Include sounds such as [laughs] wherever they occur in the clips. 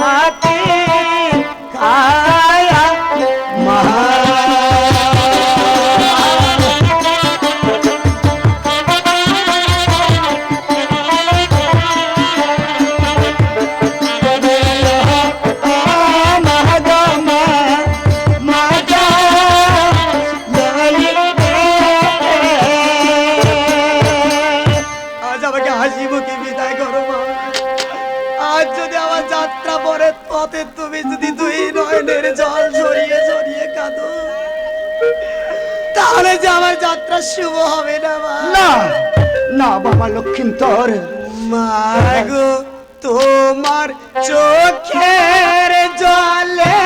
হাতে তাহলে যে আমার যাত্রা শুভ হবে না মা। না না বাবা লক্ষিন্তর। মা গো তোমার চোখের জলে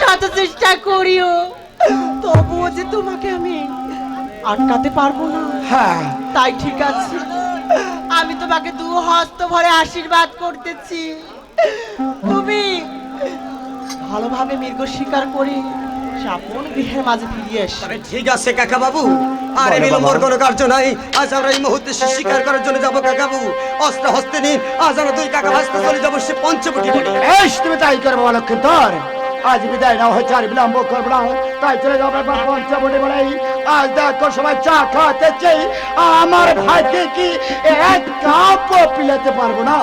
শত চেষ্টা করিও। তবুও যে তোমাকে আমি আটকাতে পারব না। হ্যাঁ। তাই ঠিক আছে। আমি তোমাকে দু হস্ত ভরে আশীর্বাদ করতেছি। তুমি ভালোভাবে মৃগ শিকার করে আপন গৃহের মাঝে ফিরিয়ে এসো। ঠিক আছে কাকা বাবু আর বিলম্বর কোনো কার্য নাই। আজ আমরা এই মুহূর্তে সে শিকার করার জন্য যাব কাকা বাবু অস্ত্র হস্তে নিন। আজ আমরা দুই কাকা ভাস্তে চলে যাব সে পঞ্চবটি তুমি তাই করো বাবা লক্ষিন্তর আজ বিদায় না হয়েছে আর বিলম্ব করব না। তাই চলে যাব পঞ্চমণি বলে। আজ দেখো সবাই চা খাওয়াতে চাই আমার ভাইকে কি এক কাপ পিলাতে পারব না?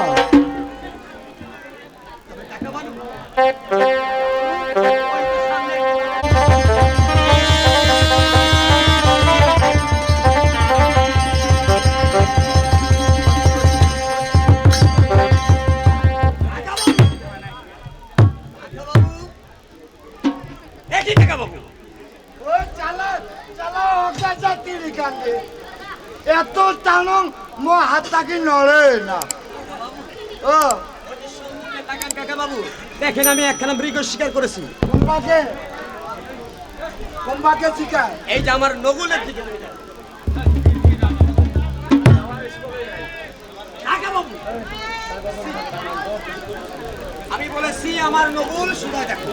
তিরি কান্দে। এত টানো মো হাত তাকে নড়ে না। ও। কাকা বাবু দেখেন আমি একখানা মৃগ শিকার করেছি। কোম্পাকে? কোম্পাকে শিকার? এই যে আমার নগুলের দিকে কাকা বাবু আমি বলেছি আমার নগুল শুধু দেখো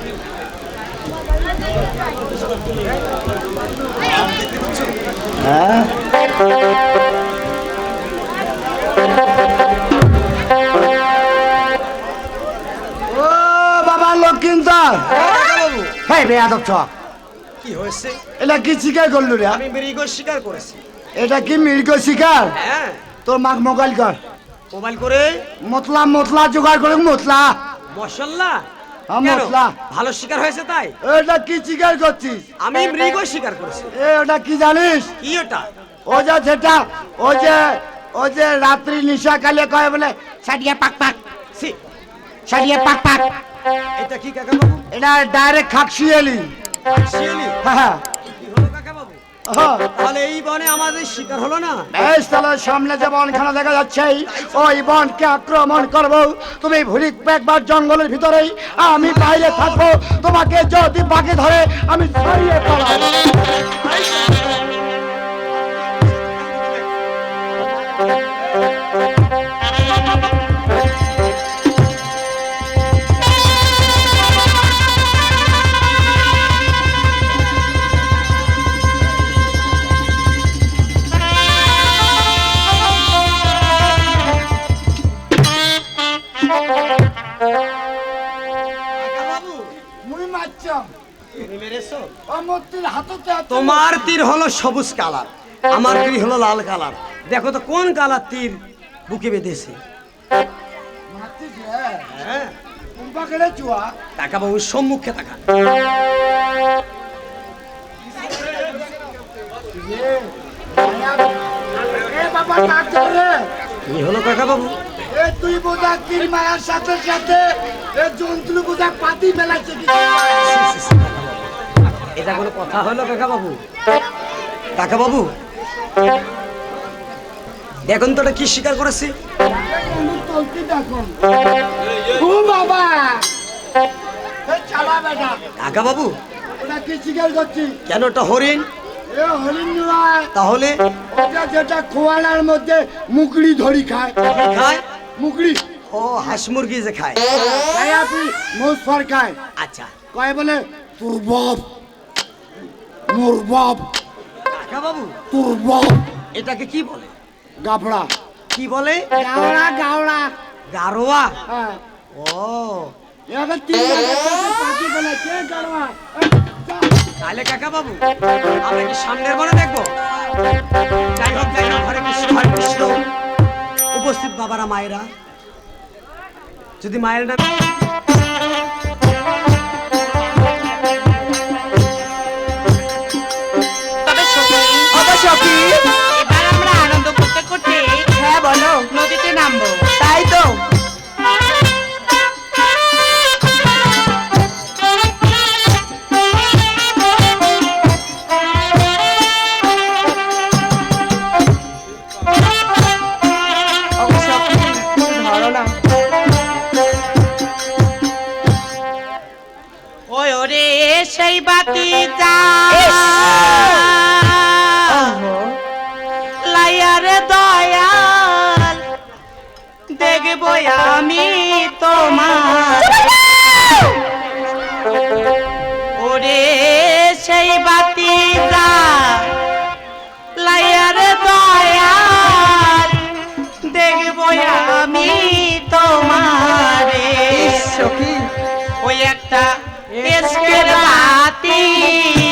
ও বাবা বাবু হ্যাঁ বেয়াদব ছ কি হয়েছে? এটা কি শিকার করলু রে? আমি মৃগ শিকার করেছি। এটা কি মৃগ শিকার? হ্যাঁ। তোর মাক মোবাইল কর। মোবাইল করে? মতলা মতলা জোগাড় করে মতলা। হ্যাঁ, মশলা। ভালো শিকার হয়েছে তাই? এটা কি শিকার করছিস? আমি মৃগ শিকার করছি। এ ওটা কি জানিস? কি ওটা? ও যে সেটা ও যে ও যে রাত্রি নিশা কালে কয় বলে সারিয়ে পাক পাক ছি, পাক পাক। এটা কি কাকা বাবু এটা ডাইরেক্ট খাকশিয়ালি। খাকশিয়ালি? হ্যাঁ। তাহলে এই বনে আমাদের শিকার হলো না? তাহলে সামনে দেখা যাচ্ছে, ওই বনকে আক্রমণ করব। তুমি একবার জঙ্গলের ভিতরেই। আমি বাইরে থাকব। তোমাকে যদি বাকি ধরে, আমি ছড়িয়ে তোমার তীর হলো সবুজ কালার আমার তীর হলো লাল কালার। দেখো তো কোন কালার তীর বুকে বেঁধেছে। হ্যাঁ। সম্মুখে কি হলো কাকা বাবু? তুই বোঝা তিন মায়ের সাথে সাথে জন্তু বোঝা পাতি বেলাচ্ছে কি এটা কোনো কথা হলো কাকা বাবু কাকা বাবু এখন তো কি স্বীকার করেছি। কাকা বাবু! কি শিকার করছি কেন ওটা হরিণ? তাহলে? যেটা খোয়ালার মধ্যে মুকড়ি ধরি খায়। খায়? মুকড়ি ও হাঁস মুরগি যে খায়। খায় আপনি মুসফর খায়। আচ্ছা। কয় বলে? তোর বাপ। মোর বাপ। কাকা বাবু? তোর বাপ। এটাকে কি বলে? গাফড়া কি বলে? গাওড়া গাওড়া গারোয়া? হ্যাঁ। ও। এবার তিন তাহলে কাকা বাবু আমরা কি সামনের বনে দেখব? যাই হোক যাই হোক হরে কৃষ্ণ হরে কৃষ্ণ। উপস্থিত বাবারা মায়েরা। যদি মায়ের নামে ওরে সেই বাতি যা। লাইয়ারে দয়াল দেখব আমি তোমার। ওরে সেই বাতি যা। লাইয়ারে দয়াল দেখব আমি তোমারে। ওই একটা বাতি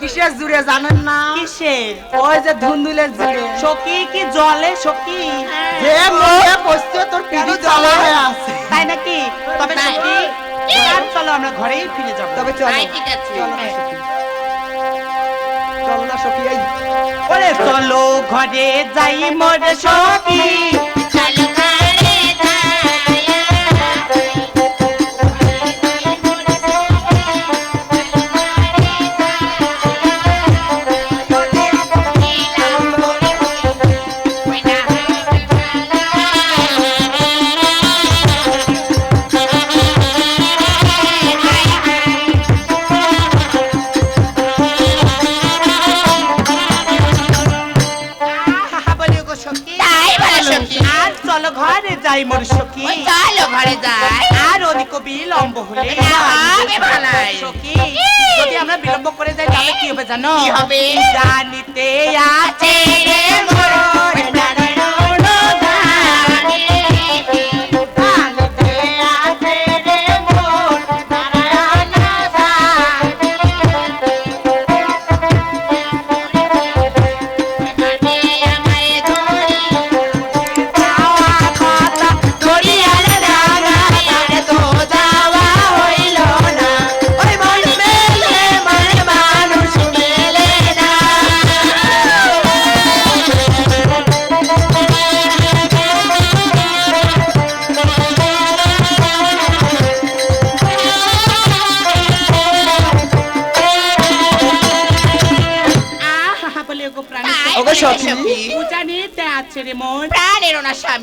কিসের জুড়ে জানেন না? কিসের? ওই যে ধুন্দুলের জুড়ে। সখী কি জলে? সখী? যে মনে বসছে তোর পিড়ি জ্বালা হয়ে আছে। তাই নাকি? তবে তাই। চলো আমরা ঘরেই ফিরে যাব। তবে তাই ঠিক আছে। চলো না সখী। ওরে চলো ঘরে যাই মোর সখী। বিলম্ব হলে। সখী যদি আমরা বিলম্ব করে যাই তাহলে কি হবে জানো কি হবে? জানিতে আছে রে মোর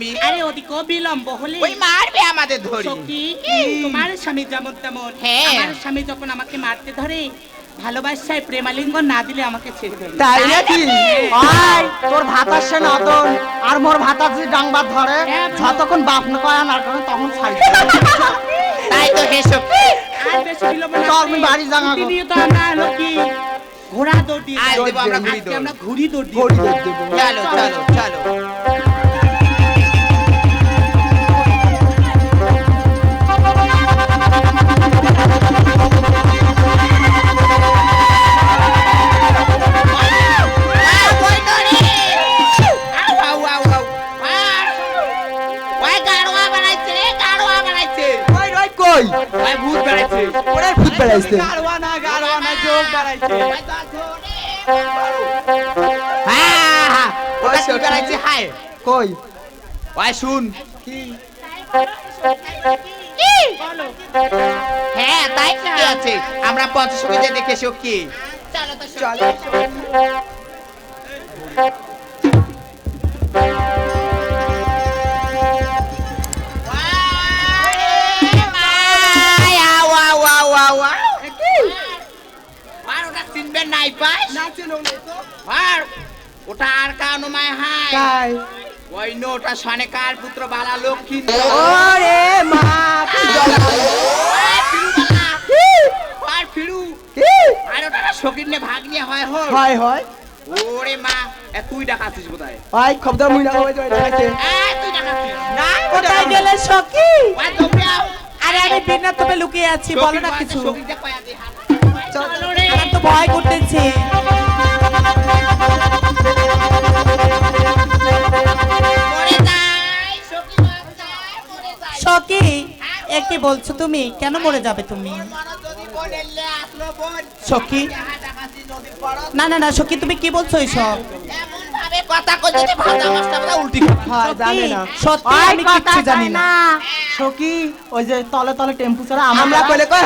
স্বামী আরে ওদিকে বিলম্ব হলে ওই মারবে আমাদের ধরি। সখী তোমার স্বামী যেমন তেমন। হ্যাঁ। আমার স্বামী যখন আমাকে মারতে ধরে ভালোবাসায় প্রেমালিঙ্গ না দিলে আমাকে ছেড়ে দেবে। তাই নাকি? আয় তোর ভাত আসছে না আর মোর ভাতা যদি ডাংবার ধরে। হ্যাঁ, যতক্ষণ বাপ না কয় না করে তখন ছাই [laughs] তাই তো হে সখী আর বেশি বিলম্ব না চল, করে আমি বাড়ি যাব। আমরা হলো কি ঘোড়া দৌড় দিয়ে আমরা ঘুড়ি আজকে দৌড়। চলো চলো চলো। কই ভূত বেড়াইছে। ওরে ভূত বেড়াইছে। গাড়োয়া না গাড়োয়া না যোগ বাড়াইছে হ্যাঁ। হ্যাঁ ওটা কি বেড়াইছে কই? ওই শুন। হ্যাঁ তাই ঠিক আছে। আমরা পঞ্চশীতে দেখে কি চলো তো চলো ওটা আর মায় হাই ওই নোটা সনেকার পুত্র বালা লক্ষ্মী ওরে মা আর ফিরু। আর ওটা শকির নে ভাগ নিয়ে হয় হয় হয়। ওরে মা এ তুই বোধহয়। আই খবদা মুই না তুই ডাকাছিস না কোথায় গেলে আরে আমি বিনা তবে লুকিয়ে আছি বলো না কিছু। তো ভয় করতেছে। বলছো তুমি? কেন মরে যাবে তুমি? সখী? না না না সখী তুমি কি বলছো এইসব কথা কইতে ভাজা মাছটা উল্টি হয় জানে না। সত্যি আমি কিচ্ছু জানি না। সখী ওই যে তলে তলে টেম্পু ছাড়া আমরা বলে কই